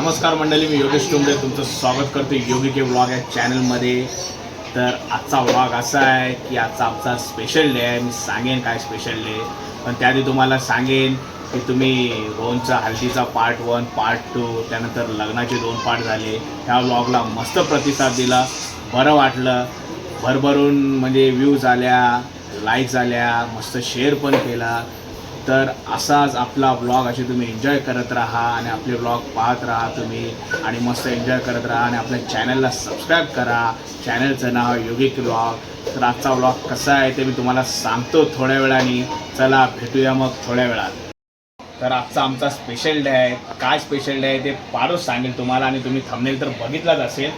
नमस्कार मंडळी मी योगेश टोंबरे तुमचं स्वागत करतो योगी के व्लॉग या चॅनलमध्ये. तर आजचा व्लॉग असा आहे की आजचा आमचा स्पेशल डे आहे. मी सांगेन काय स्पेशल डे पण त्याआधी तुम्हाला सांगेन की तुम्ही रोहनचा हल्दीचा पार्ट वन पार्ट टू त्यानंतर लग्नाचे दोन पार्ट झाले. ह्या व्लॉगला मस्त प्रतिसाद दिला. बरं वाटलं. भरभरून म्हणजे व्ह्यूज आल्या लाईक्स आल्या मस्त शेअर पण केला. तर असाच आपला ब्लॉग असे तुम्ही एन्जॉय करत राहा आणि आपले ब्लॉग पाहत राहा तुम्ही. आणि मस्त एन्जॉय करत राहा आणि आपल्या चॅनलला सबस्क्राईब करा. चॅनलचं नाव योगिक ब्लॉग तर आजचा ब्लॉग कसा आहे ते मी तुम्हाला सांगतो थोड्या वेळाने. चला भेटूया मग थोड्या वेळात. तर आजचा आमचा स्पेशल डे आहे. काय स्पेशल डे आहे ते पारोच सांगेल तुम्हाला आणि तुम्ही थांबेल तर बघितलाच असेल.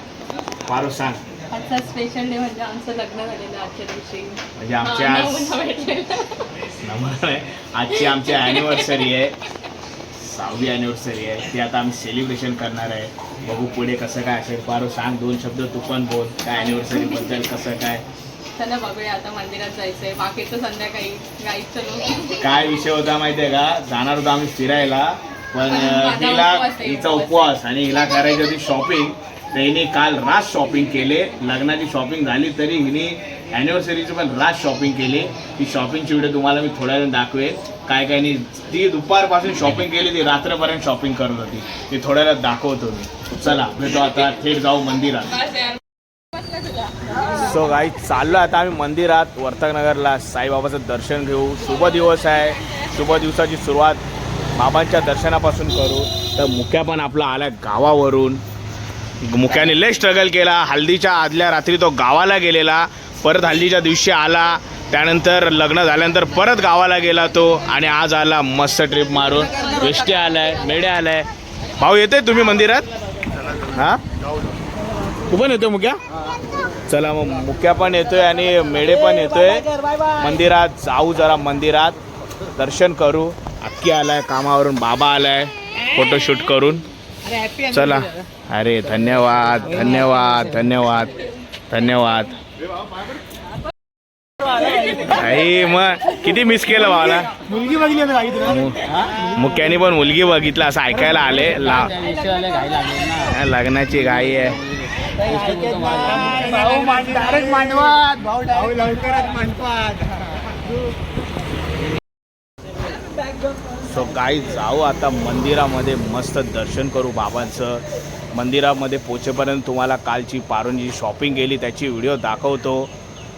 पारो सांग. आजचा स्पेशल डे म्हणजे आमचं लग्न झालेलं आजच्या दिवशी. म्हणजे आमच्या आज नवरा भेटलेला. नंबर आहे आजची आमची ॲनिव्हर्सरी आहे. सहावी ॲनिव्हर्सरी आहे. ती आता आम्ही सेलिब्रेशन करणार आहे. बघू पुढे कसं काय असेल. पारो सांग दोन शब्द तू पण बोल. काय ॲनिव्हर्सरीबद्दल कसं काय? चला बघूया आता मंदिरात जायचंय. बाकीचं संध्याकाळी चलो काय विषय होता माहिती आहे का? जाणार होतो आम्ही फिरायला. पण पण अं, माझा हिला उपवास आहे, हिचा उपवास आणि हिला करायची होती शॉपिंग तर हिने काल रात शॉपिंग केले. लग्नाची शॉपिंग झाली तरी हिने ॲनिव्हर्सरीचं पण रात शॉपिंग केली. ती शॉपिंगची व्हिडिओ तुम्हाला मी थोड्या वेळ दाखवेल काय काय नाही ती दुपारपासून शॉपिंग केली ती रात्रपर्यंत शॉपिंग करत होती. ती थोड्या वेळात दाखवतो मी. चला भेटू आता थेट जाऊ मंदिरात. सो गाई चाललो आता आम्ही मंदिरात वर्तकनगरला. साईबाबाचं दर्शन घेऊ. शुभ दिवस आहे. शुभ दिवसाची सुरुवात बाबांच्या दर्शनापासून करू. तर मुक्या पण आपला आला गावावरून. मुख्याने लय स्ट्रगल केला. हल्दीच्या आदल्या रात्री तो गावाला गेलेला. परत हल्दीच्या दिवशी आला. त्यानंतर लग्न झाल्यानंतर परत गावाला गेला तो. आणि आज आला मस्त ट्रिप मारून. वेष्टी आलाय मेढे आलाय. भाऊ येते तुम्ही मंदिरात? हां? तू पण येतो मुक्या? चला मग मुक्या पण येतोय आणि मेढे पण येतोय. मंदिरात जाऊ जरा मंदिरात. दर्शन करू. अक्की आलाय कामावरून बाबा आलाय. फोटोशूट करून. चला अरे धन्यवाद धन्यवाद धन्यवाद धन्यवाद आई मग किती मिस केलं भावाला मुलगी बघली आता गावी तुला मुक्याने पण मुलगी बघितलं असं ऐकायला आले ला लग्नाची गाई आहे भाऊ मान डायरेक्ट मांडवात भाऊ भाऊ लवकरच मांडवात सो काही जाऊ आता मंदिरामध्ये मस्त दर्शन करू बाबांचं. मंदिरामध्ये पोचेपर्यंत तुम्हाला कालची पारोंची शॉपिंग केली त्याची व्हिडिओ दाखवतो.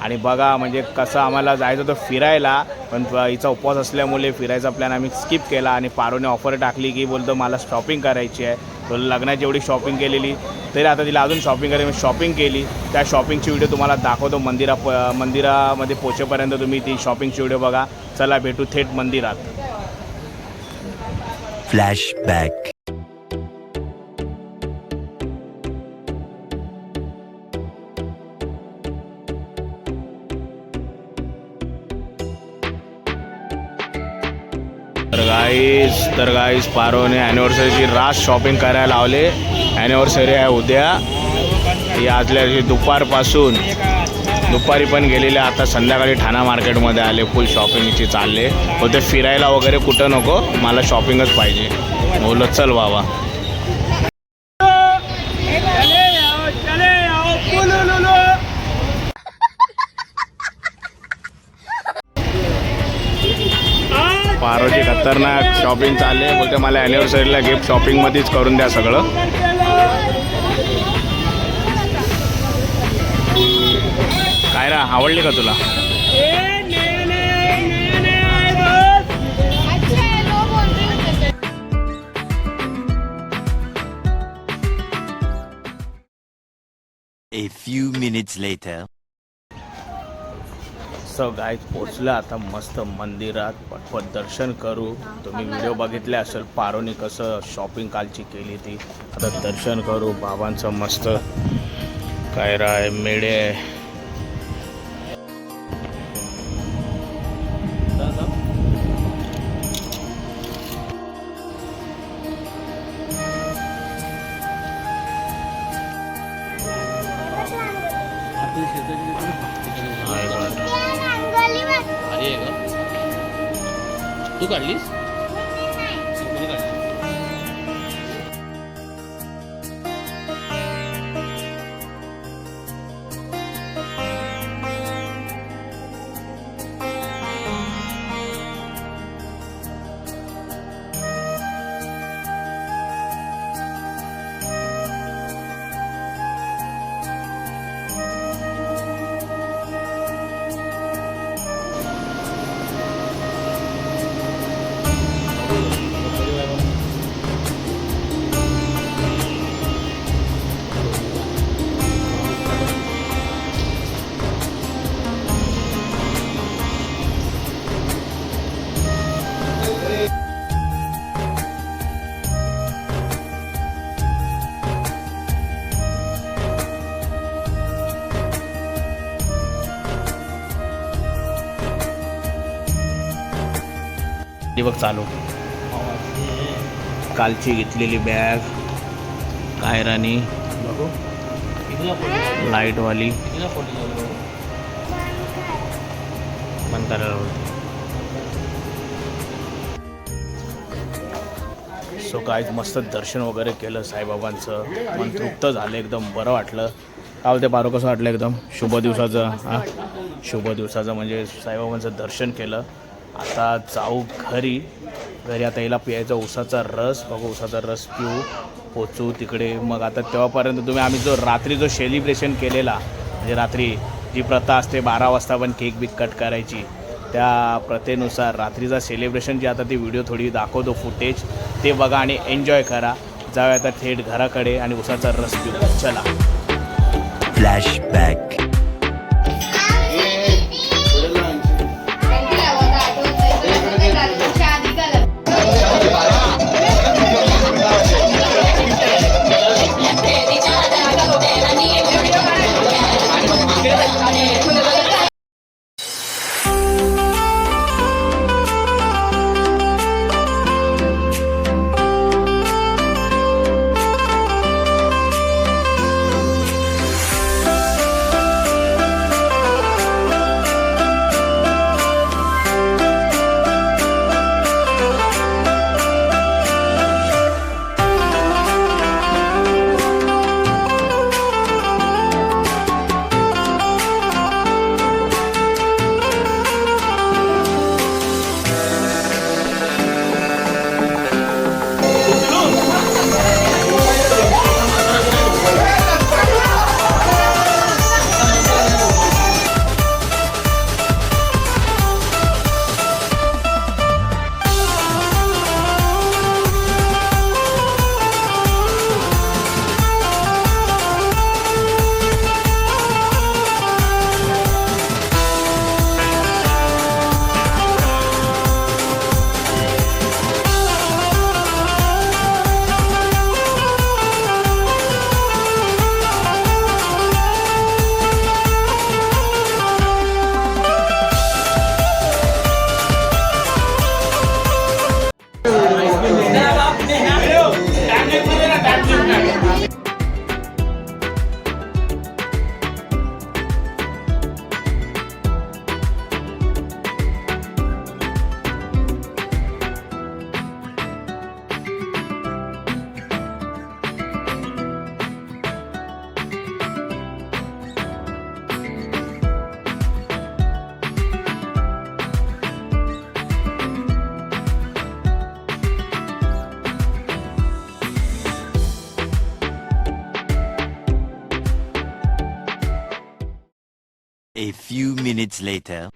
आणि बघा म्हणजे कसं आम्हाला जायचं होतं फिरायला पण हिचा उपवास असल्यामुळे फिरायचा प्लॅन आम्ही स्किप केला आणि पारोने ऑफर टाकली की बोलतो मला शॉपिंग करायची आहे. तो लग्नाची एवढी शॉपिंग केलेली. तरी आता तिला अजून शॉपिंग करायची मी शॉपिंग केली. त्या शॉपिंगची व्हिडिओ तुम्हाला दाखवतो मंदिरा प मंदिरामध्ये पोचेपर्यंत तुम्ही ती शॉपिंगची व्हिडिओ बघा. चला भेटू थेट मंदिरात. Flashback. तर गाईस तर गाईस पारोने ॲनिव्हर्सरीची रास शॉपिंग करायला लावले ॲनिव्हर्सरी आहे उद्या ही आजल्या दुपारपासून दुपारी पण गेलेले आता संध्याकाळी ठाणा मार्केटमध्ये आले फुल शॉपिंगची चालले. होते फिरायला वगैरे कुठं नको मला शॉपिंगच पाहिजे. बोलत चल बाबा. पारोजी खतरनाक शॉपिंग चालले. बोलते मला ॲनिव्हर्सरीला गिफ्ट शॉपिंगमध्येच करून द्या सगळं. काय रा आवडली का तुला? A few minutes later. So guys पोचलं आता मस्त मंदिरात. पटपट दर्शन करू. तुम्ही व्हिडिओ बघितले असेल पारोनी कसं शॉपिंग कालची केली ती. आता दर्शन करू बाबांचं मस्त. काय राय मेढे आहे बघा. तू काढलीस? बघ चालू. कालची घेतलेली बॅग कायरानी लाईटवाली बंद करायला सो काय मस्त दर्शन वगैरे केलं साईबाबांचं. मन तृप्त झालं एकदम बरं वाटलं. काय होते बारो कसं वाटलं एकदम? शुभ दिवसाचं हां? शुभ दिवसाचं म्हणजे साईबाबांचं दर्शन केलं. आता जाऊ घरी. घरी आता याला प्यायचा उसाचा रस. बघू उसाचा रस पिऊ पोचू तिकडे. मग आता तेव्हापर्यंत तुम्ही आम्ही जो रात्री जो सेलिब्रेशन केलेला म्हणजे रात्री जी प्रथा असते बारा वाजता पण केक बिक कट करायची त्या प्रथेनुसार रात्रीचा सेलिब्रेशन जी आता ती व्हिडिओ थोडी दाखवतो फुटेज ते बघा आणि एन्जॉय करा. जाऊया आता थेट घराकडे आणि उसाचा रस पिऊ. चला. Flashback minutes later.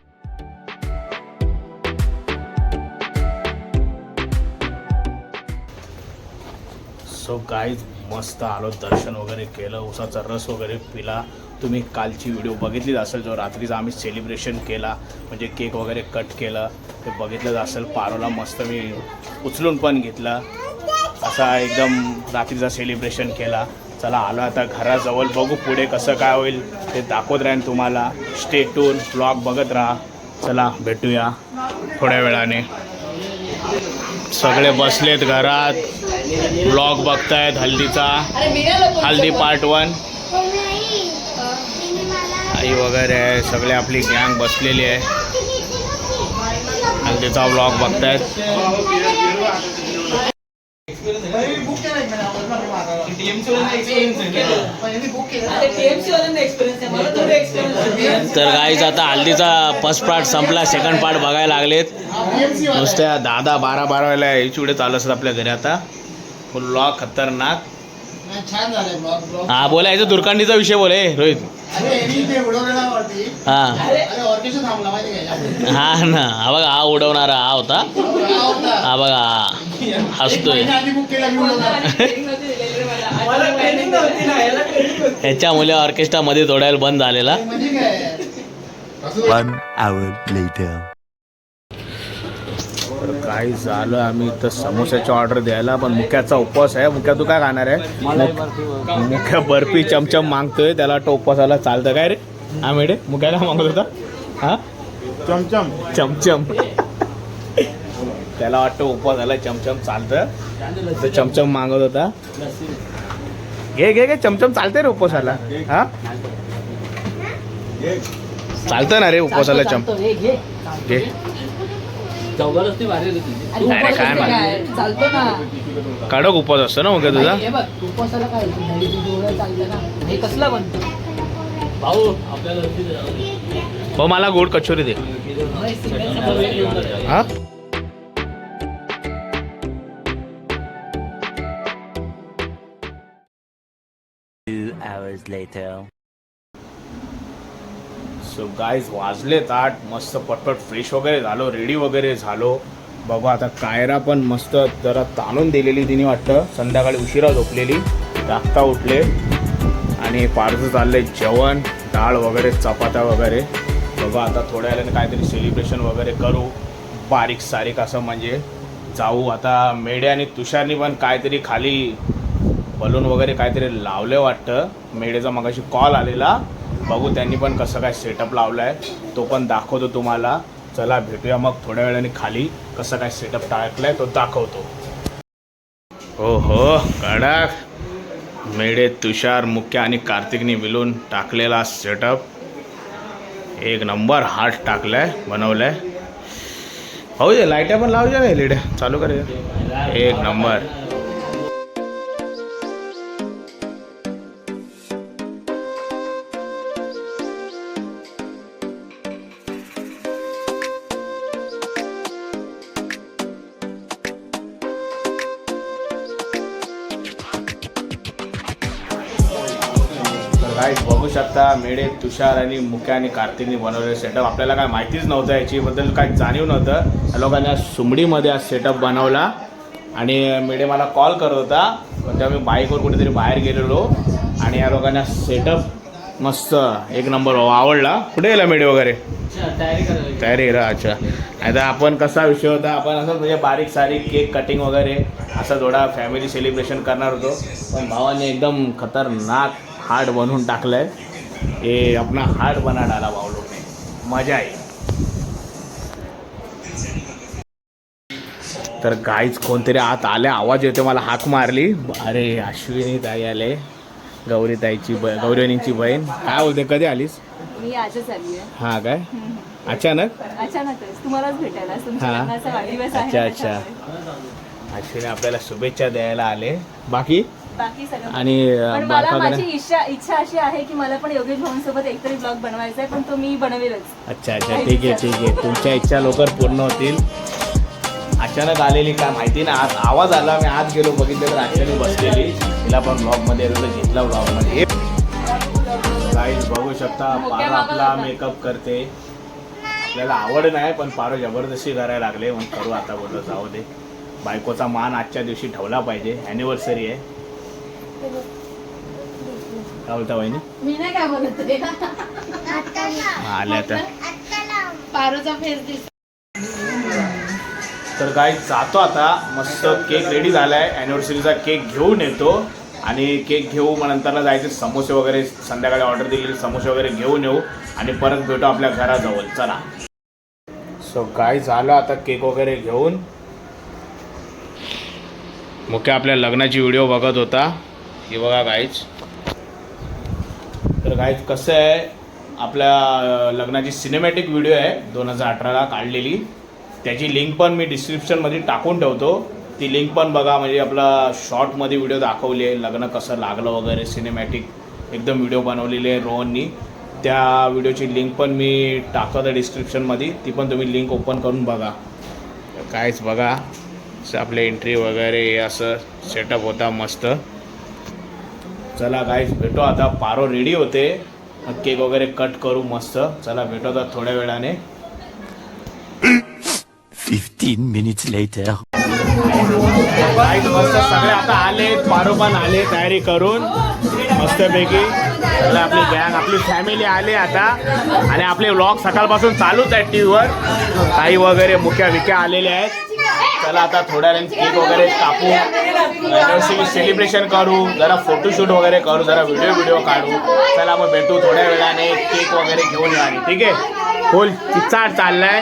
So guys मस्त आलो दर्शन वगैरे केलं उसाचा रस वगैरे पिला. तुम्ही कालची व्हिडिओ बघितलीच असेल जो रात्रीचा आम्ही सेलिब्रेशन केला म्हणजे केक वगैरे कट केलं. ते बघितलंच असेल पारोला मस्त मी उचलून पण घेतला. असा एकदम रात्रीचा सेलिब्रेशन केला. चला आलो आता घराजवळ. बघू पुढे कसं काय होईल. ते दाखवत राहीन तुम्हाला. स्टेटून ब्लॉग बघत राहा. चला भेटूया थोड्या वेळाने. सगळे बसलेत घरात. ब्लॉग बघतायत हल्दीचा. हल्दी पार्ट वन आई वगैरे आहे. सगळे आपली गँग बसलेली आहे. हल्दीचा ब्लॉग बघतायत. तर गाईच आता हल्दीचा फर्स्ट पार्ट संपला सेकंड पार्ट बघायला लागलेत. नुसत्या दहा दहा बारा बारा वेळेला हे चिवडे चालू असतात आपल्या घरी आता. फुल लॉक खतरनाक. छान झालंय ब्लॉग ब्लॉग हा बोलायचं दुर्कांडीचा विषय बोले रोहित. अरे यांनी ते उडवलेला वरती. हा. अरे ऑर्केस्ट्रा थांबला माहिती काय हा ना. हा बघा हा उडवणारा हा होता. हा होता. हा बघा हा एक हसतोय. महिना आधी बुक केला मी उडवणार. ह्याच्या मुले ऑर्केस्ट्रा मध्ये तोडायला बंद झालेला. काय One hour later. तर काही झालं आम्ही इथं समोसाची ऑर्डर द्यायला पण मुख्याचा उपवास आहे. मुख्या तू काय खाणार आहे? मुख- मुख्या बर्फी चमचम मागतोय त्याला वाटतं उपवासाला चालतं. काय रे? हा मेडे मुख्याला मागत होता? हा? चमचम. चमचम. त्याला वाटतं उपवास झाला चमचम चालतं. तर चमचम मागत होता. घे घे घे. चमचम चालते रे उपवासाला. हा? चालतं ना रे उपवासाला चम घे. अरे काय माहिती. चालतो ना. कडक उपवास असतो ना मग तुझा? हे बघ उपवासाला काय होतं? घरी डोळं चालतं ना हे कसला बनतो? भाऊ आपल्याला भाऊ मला गोड कचोरी दे. हा? Later. सो गाईज वाजलेत आठ. मस्त पटपट फ्रेश वगैरे झालो रेडी वगैरे झालो. बघू आता कायरा पण मस्त जरा ताणून दिलेली तिने वाटतं. संध्याकाळी उशिरा झोपलेली. राखता उठले. आणि पारसं चाललंय जेवण डाळ वगैरे चपात्या वगैरे. बघू आता थोड्या वेळाने काहीतरी सेलिब्रेशन वगैरे करू. बारीक सारीक असं म्हणजे जाऊ. आता मेडे आणि तुषारनी पण काहीतरी खाली बलून वगैरे काहीतरी लावले वाटतं. मेडेचा मगाशी कॉल आलेला. बघू त्यांनी पण कसं काय सेटअप लावला आहे तो पण दाखवतो तुम्हाला. चला भेटूया मग थोड्या वेळाने खाली. कसं काय सेटअप टाकलाय तो दाखवतो. हो हो कडक. मेडे तुषार मुख्य आणि कार्तिकने मिळून टाकलेला सेटअप एक नंबर हार्ट टाकलाय बनवलाय. हो दे लाईट्या पण लावूया ना लेड्या चालू करूया. एक नंबर. गाईज बघू शकता मेडे तुषार आणि मुख्य आणि कार्तिकने बनवलेलं सेटअप आपल्याला काय माहितीच नव्हतं याच्याबद्दल काय जाणीव नव्हतं. या लोकांनी आज सुमडीमध्ये आज सेटअप बनवला. आणि मेडे मला कॉल करत होता पण तेव्हा मी बाईकवर कुठेतरी बाहेर गेलेलो. आणि या लोकांना सेटअप मस्त एक नंबर आवडला. कुठे गेला मेडे वगैरे? तयारी करायची तयारी रा अच्छा. आता आपण कसा विषय होता आपण असं म्हणजे बारीक सारीक केक कटिंग वगैरे असं थोडा फॅमिली सेलिब्रेशन करणार होतो. पण भावाने एकदम खतरनाक हार्ट बनवून टाकलंय. हे आपला हार्ट बना डाला लोकने मजा आहे. तर गाईच कोणतरी आत आले आवाज येतो मला हाक मारली. अरे अश्विनी ताई आले. गौरी ताईची ब गौरीवणींची बहीण. काय बोलते कधी आलीस? मी आजच आली आहे. हां काय? अचानक? अचानकच. तुम्हालाच भेटायला हा. आहे. अच्छा अच्छा. अश्विनी आपल्याला शुभेच्छा द्यायला आले. बाकी? बाकी सगळं. आणि पण मला माझी इच्छा इच्छा अशी आहे की मला पण योगेश भाऊंसोबत एकतरी ब्लॉग बनवायचा आहे पण तो मी बनवेलच. अच्छा अच्छा ठीक आहे ठीक आहे. तुमच्या इच्छा लवकर पूर्ण होतील. अचानक आलेली काय माहिती ना आज आवाज आला मी आत गेलो बघितलं तर अचानक बसलेली. तिला पण ब्लॉगमध्ये घेतला ब्लॉगमध्ये गाईज बघू शकता पारो आपला मेकअप करते. आपल्याला आवड नाही पण पारो जबरदस्ती करायला लागले. मग करू आता बोलतो जाऊ दे. बायकोचा मान आजच्या दिवशी ठेवला पाहिजे. ॲनिव्हर्सरी आहे. काय बोलता वहिनी? मी नाही काय बोलत हा, आल्या आता. पारोचा फेस दिस तर काय जातो आता. मस्त केक रेडी झालाय. अॅनिव्हर्सरीचा केक घेऊन येतो. आणि केक घेऊ मग नंतरला जायचे समोसे वगैरे. संध्याकाळी ऑर्डर दिलेले समोसे वगैरे घेऊन येऊ. आणि परत भेटू आपल्या घराजवळ. चला. सो काय झालं आता केक वगैरे घेऊन. मुख्य आपल्या लग्नाची व्हिडिओ बघत होता. हे बघा गायच तर गाईज कसं आहे? आपल्या लग्नाची सिनेमॅटिक व्हिडिओ आहे दोन हजार अठराला काढलेली. त्याची लिंक पण मी डिस्क्रिप्शनमध्ये टाकून ठेवतो. ती लिंक पण बघा म्हणजे आपला शॉर्टमध्ये व्हिडिओ दाखवली आहे. लग्न कसं लागलं वगैरे सिनेमॅटिक एकदम व्हिडिओ बनवलेली आहे रोहननी. त्या व्हिडिओची लिंक पण मी टाकतो डिस्क्रिप्शनमध्ये ती पण तुम्ही लिंक ओपन करून बघा. कायच बघा. असं आपले एंट्री वगैरे असं सेटअप होता मस्त. चला गाईज भेटू आता. पारो रेडी होते. मग केक वगैरे कट करू मस्त. चला भेटू आता थोड्या वेळाने. 15 minutes later. गाईज मस्त सगळे आता आले पारो पण आले तयारी करून. मस्तपैकी. चला आपली गँग आपली फॅमिली आली आता. आणि आपले व्लॉग सकाळपासून चालूच आहेत टी व्हीवर काही वगैरे मुख्या विक्या आलेल्या आहेत. चला आता थोड्या वेळाने केक वगैरे कापू. सेलिब्रेशन करू जरा फोटोशूट वगैरे करू जरा व्हिडिओ व्हिडिओ काढू. चला मग भेटू थोड्या वेळाने केक वगैरे घेऊन येऊ आणि ठीक आहे? बोल चिचाट चाललाय.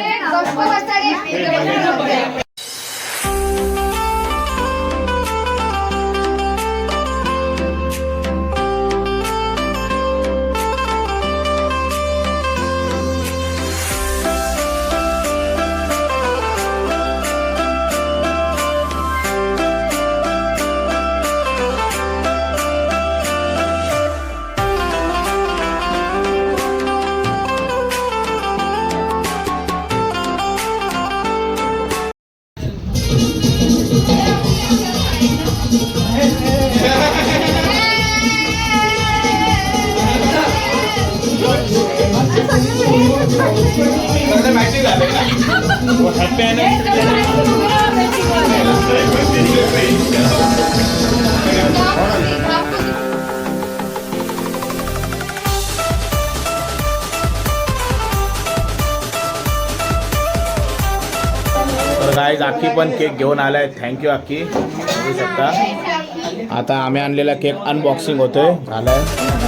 तर गाईज पण केक घेऊन आलाय. थँक्यू अक्की बघू शकता. आता आम्ही आणलेला केक अनबॉक्सिंग होतोय. झालाय.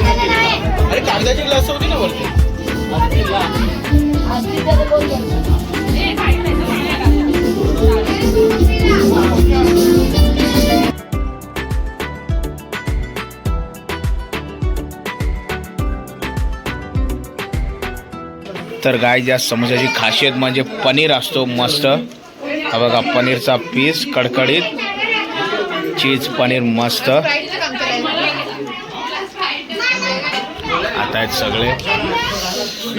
अरे कागदाची ग्लास होती ना वरती. तर गाय या समोसाची खासियत म्हणजे पनीर असतो मस्त. हा बघा पनीरचा पीस कडकडीत चीज पनीर मस्त. आता आहेत सगळे.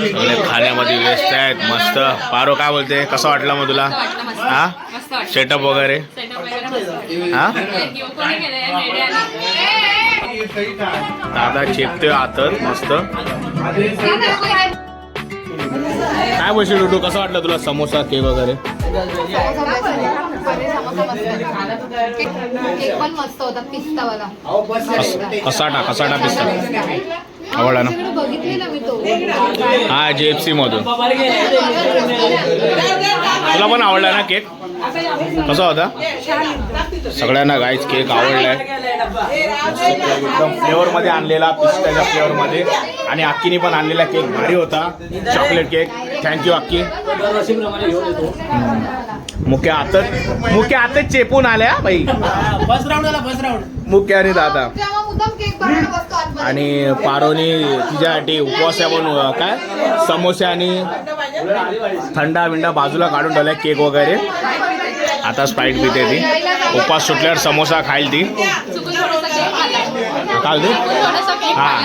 सगळे खाण्यामध्ये व्यस्त आहेत मस्त. पारो काय बोलते? कसं वाटलं मग तुला? हा? सेटअप वगैरे. हा? दादा चेपतोय आतच मस्त. काय बोलशील डुडू कसं वाटलं तुला? समोसा केक वगैरे? कसाटा कसाटा पिस्ता? आवडला ना? आमच्याकडे बघितली ना मी तो. हा जे एफ सी मधून. तुला पण आवडला ना केक? कसा होता? सगळ्यांना गाईच केक आवडलाय. एकदम फ्लेवर मध्ये आणलेला पिस्ताच्या फ्लेवर मध्ये आणि अक्कीने पण आणलेला केक. भारी होता. चॉकलेट केक थँक्यू अक्की मुख्य आतच मुख्य आतच चेपून आल्या बाई. बस राऊंड आला बस राऊंड मुख्य आणि दादा. तेव्हा मुद्दाम केक बनवायला बसतो आतमध्ये. आणि पारोनी तिच्यासाठी उपवास आहे म्हणून काय समोसे आणि थंडा बिंडा बाजूला काढून ठेवलाय केक वगैरे. आता स्पाईट पिते ती. उपवास सुटल्यावर समोसा खाईल ती चुकून थोडासा केक खाल्ला काल दे हां.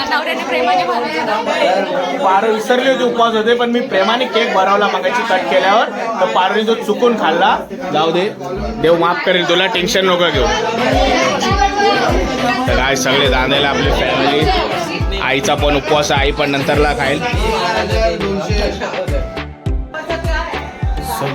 पारो विसरले होते उपवास होते पण मी प्रेमाने केक भरवला मगाची कट केल्यावर. तर पारोने तो चुकून खाल्ला जाऊ दे देव माफ करेल तुला टेन्शन नको घेऊ. तर काय सगळे दांदायला आपली फॅमिली आईचा पण उपवास आहे आई पण नंतरला खाईल.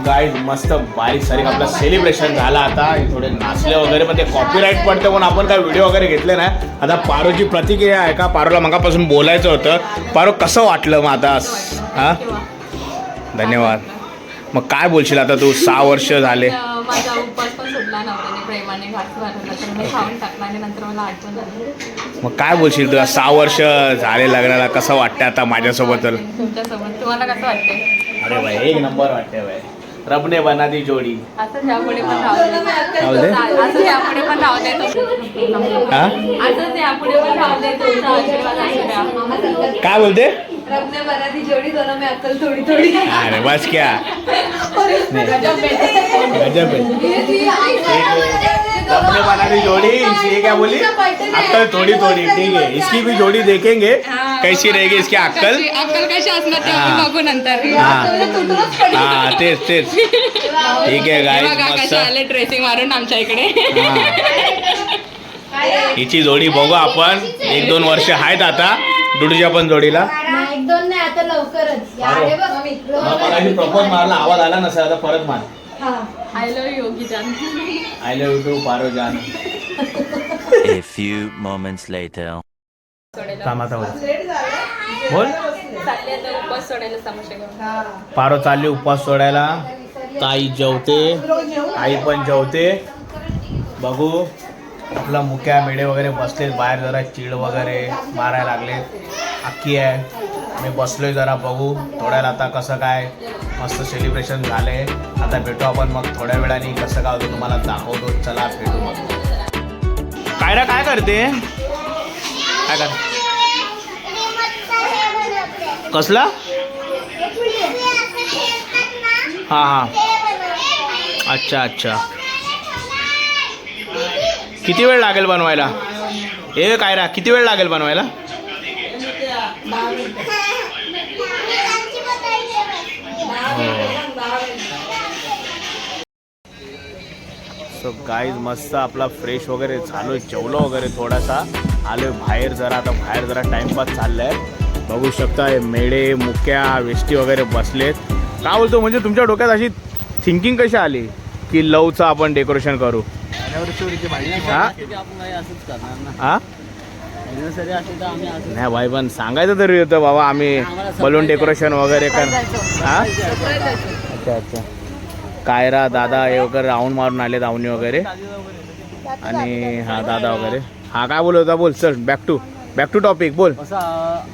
गाईज मस्त बारीक सारीक आपलं सेलिब्रेशन झालं आता. थोडे नाचले वगैरे पण ते कॉपीराईट पडते पण आपण काय व्हिडिओ वगैरे घेतले नाही. आता पारोची प्रतिक्रिया आहे का? पारोला मगापासून बोलायचं होतं. पारो कसं वाटलं मग आता? हा? धन्यवाद. मग काय बोलशील आता तू? सहा वर्ष झाले. अं, माझा उपवास पण सुटला नव्हत्याने प्रेमाने घास घालवला तर मी खाऊन टाकला आणि नंतर मला आठवण झाली मग काय बोलशील तुला? सहा वर्ष झाले लग्नाला कसं वाटतं आता माझ्यासोबत? तर तुमच्यासोबत. तुम्हाला कसं वाटते अरे भाई एक नंबर वाटते भाई. रबने बना दी जोडी। असं यापुढे पण राहू राहू दे? दे असं यापुढे पण राहू दे तुमचं- असंच यापुढे पण राहू दे तुमचा आशीर्वाद असू द्या काय बोलते? रबने बराती जोडी दोनों में अक्कल थोडी थोडी. अरे बस क्या. गजब. गजब है. रबने बना दी जोड़ी. इसकी क्या बोली? अक्कल थोड़ी थोड़ी ठीक है. इसकी भी जोड़ी देखेंगे. कैसी रहेगी इसकी अक्कल? कशी- अक्कल कशी असणार ते हा. आपण बघू नंतर. हा. हा तेच तेच. ठीक आहे हे गाईज बघा मस्त. कसे आले ड्रेसिंग मारून आमच्या इकडे. हिची जोडी बघू आपण. एक दोन वर्ष आहेत आता. डुडूच्या पण जोडीला. एक दोन नाही आता लवकरच. या रे बघ आम्ही इकडं. प्रपोज मारला आवाज आला नसेल आता परत मार. हा. I love Yogi Jan I love you too Paro Jan A few moments later. बोल. पारो चालली उपवास सोडायला. ताई जेवते. आई पण जेवते. बघू. आपला मुक्या मेढे वगैरे बसलेत बाहेर जरा चिड वगैरे मारायला लागलेत. अक्की आहे. मी बसलोय जरा बघू. थोड्याला आता कसं काय मस्त सेलिब्रेशन झाले. आता भेटू आपण मग थोड्या वेळाने. कसं काय होतं तुम्हाला दाखवतो. चला भेटू मग. कायरा काय करते? काय कर? कसला? हां हां. अच्छा अच्छा. किती वेळ लागेल बनवायला? ए काय रा किती वेळ लागेल बनवायला? सो गाईज मस्त आपला फ्रेश वगैरे झालो जेवलो वगैरे थोडासा. आलो बाहेर जरा आता बाहेर जरा टाइमपास चाललाय. बघू शकता मेढे मुक्या वेष्टी वगैरे बसलेत. काय बोलतो म्हणजे तुमच्या डोक्यात अशी थिंकिंग कशी आली की लवचं आपण डेकोरेशन करू? हा? हा? नाही भाई पण सांगायचं तरी होतं बाबा आम्ही बलून डेकोरेशन वगैरे कर हा? अच्छा अच्छा. कायरा दादा हे वगैरे राऊंड मारून आले दावणी वगैरे. आणि हा दादा वगैरे. हा काय बोलत होता? बोल चल back to back to topic बोल. अं,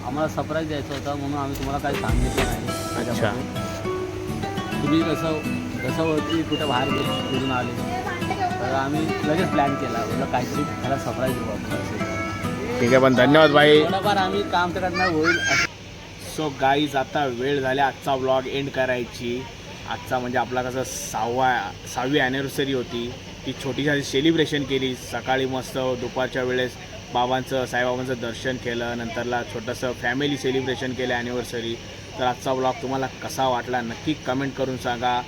आम्हाला सरप्राईज द्यायचं होतं म्हणून आम्ही तुम्हाला काही सांगितलं नाही. अच्छा. तुम्ही कसं कसं होती कुठं बाहेर गेले फिरून आले तर आम्ही लगेच प्लॅन केला. म्हटलं काहीतरी त्याला सरप्राईज देऊ आपण. असं. ठीक आहे पण धन्यवाद भाई. थोडंफार आम्ही काम तर नाही होईल. असं सो गाईज आता वेळ झाल्या आजचा व्लॉग एंड करायची. आजचा म्हणजे आपला कसं सहावा सहावी ॲनिव्हर्सरी होती. ती छोटीशी सेलिब्रेशन केली. सकाळी मस्त दुपारच्या वेळेस बाबांचं साईबाबांचं दर्शन केलं. नंतरला छोटंसं फॅमिली सेलिब्रेशन केलं ॲनिव्हर्सरी तर आजचा व्लॉग तुम्हाला कसा वाटला नक्की कमेंट करून सांगा.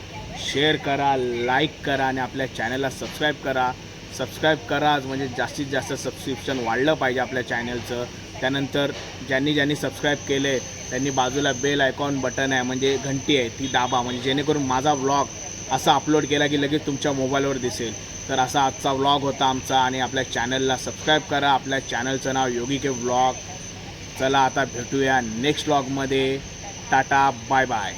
शेअर करा लाईक करा आणि आपल्या चॅनलला सबस्क्राईब करा. सबस्क्राईब कराच म्हणजे जास्तीत जास्त सबस्क्रिप्शन वाढलं पाहिजे आपल्या चॅनलचं त्यानंतर ज्यांनी ज्यांनी सबस्क्राईब केले त्यांनी बाजूला बेल आयकॉन बटन आहे म्हणजे घंटी आहे ती दाबा. म्हणजे जेणेकरून माझा व्लॉग असा अपलोड केला की लगेच तुमच्या मोबाईलवर दिसेल. तर असा आजचा व्लॉग होता आमचा आणि आपल्या चॅनलला सबस्क्राईब करा. आपल्या चॅनलचं नाव योगी के व्लॉग चला आता भेटूया नेक्स्ट व्लॉगमध्ये टाटा बाय बाय